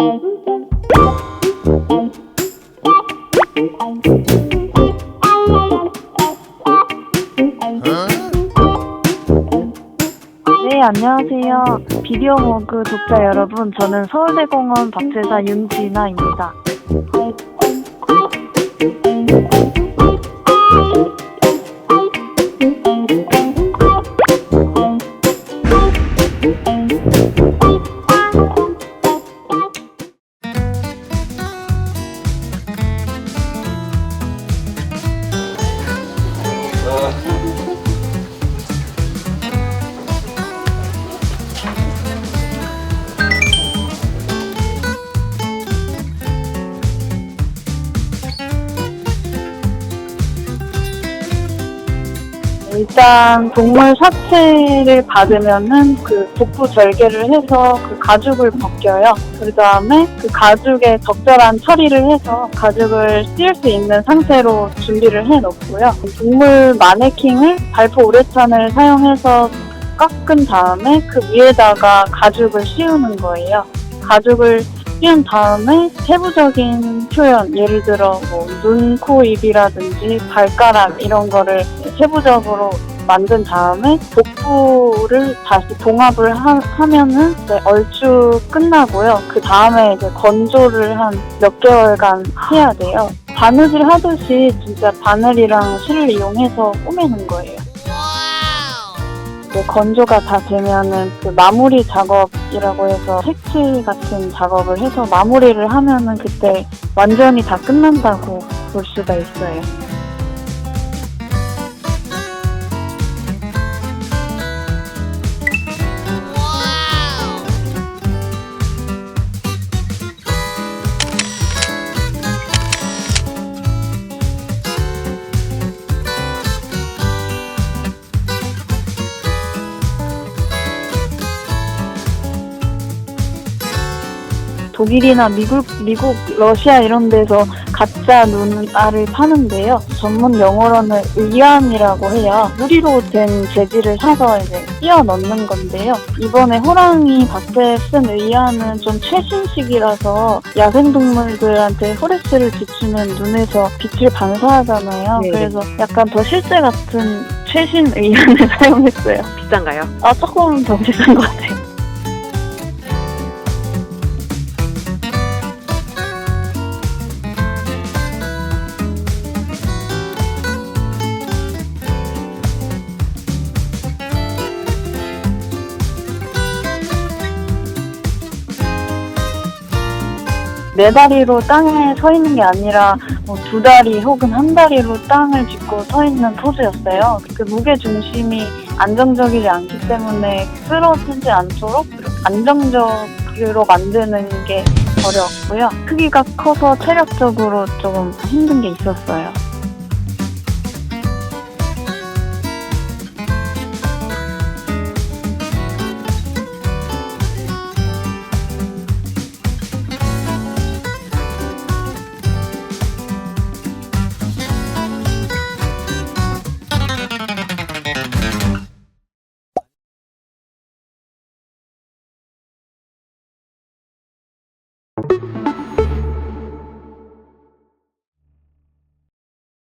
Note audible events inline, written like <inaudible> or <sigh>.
네, 안녕하세요. 비디오 모그 독자 여러분, 저는 서울대공원 박제사 윤진아입니다. 일단 동물 사체를 받으면은 그 복부 절개를 해서 그 가죽을 벗겨요. 그 다음에 그 가죽에 적절한 처리를 해서 가죽을 씌울 수 있는 상태로 준비를 해 놓고요. 동물 마네킹을 발포 우레탄을 사용해서 깎은 다음에 그 위에다가 가죽을 씌우는 거예요. 가죽을 씌운 다음에 세부적인 표현, 예를 들어 뭐 눈, 코, 입이라든지 발가락 이런 거를 세부적으로 만든 다음에 복부를 다시 동합을 하, 면은 얼추 끝나고요. 그 다음에 이제 건조를 한 몇 개월간 해야 돼요. 바느질 하듯이 진짜 바늘이랑 실을 이용해서 꾸미는 거예요. 이제 건조가 다 되면은 그 마무리 작업이라고 해서 색칠 같은 작업을 해서 마무리를 하면은 그때 완전히 다 끝난다고 볼 수가 있어요. 독일이나 미국, 미국, 러시아 이런 데서 가짜 눈알을 파는데요. 전문 용어로는 의암이라고 해요. 유리로 된 재질을 사서 이제 끼워 넣는 건데요. 이번에 호랑이 밭에 쓴 의암은 좀 최신식이라서 야생동물들한테 호레스를 비추면 눈에서 빛을 반사하잖아요. 네. 그래서 약간 더 실제 같은 최신 의암을 <laughs> 사용했어요. 비싼가요? 아, 조금 더 비싼 것 같아요. 네 다리로 땅에 서 있는 게 아니라 뭐 두 다리 혹은 한 다리로 땅을 짚고 서 있는 포즈였어요. 그 무게 중심이 안정적이지 않기 때문에 쓰러지지 않도록 안정적으로 만드는 게 어려웠고요. 크기가 커서 체력적으로 조금 힘든 게 있었어요.